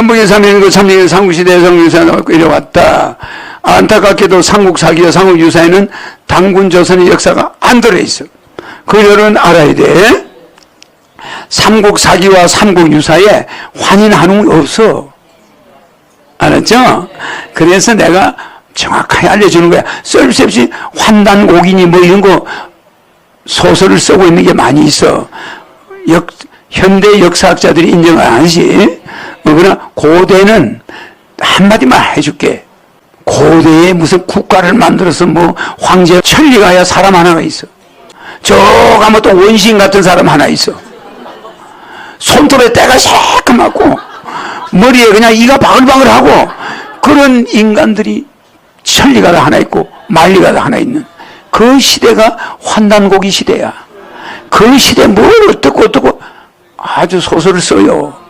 천북의 삼일고 삼일의 삼국시대 성유사가 이래 왔다. 안타깝게도 삼국사기와 삼국유사에는 당군 조선의 역사가 안 들어있어. 그거는 알아야 돼. 삼국사기와 삼국유사에 환인 한웅이 없어. 알았죠? 그래서 내가 정확하게 알려주는 거야. 쓸데없이 환단곡이니 뭐 이런 거 소설을 쓰고 있는 게 많이 있어. 역, 현대 역사학자들이 인정을 안 하지. 어, 그러나 고대는 한마디만 해줄게. 고대에 무슨 국가를 만들어서 뭐 황제 천리가야 사람 하나가 있어. 저 가면 또 원신 같은 사람 하나 있어. 손톱에 때가 새까맣고 머리에 그냥 이가 바글바글하고 그런 인간들이 천리가다 하나 있고 만리가다 하나 있는 그 시대가 환단고기 시대야. 그 시대 뭘 어떻고 어떻고 아주 소설을 써요.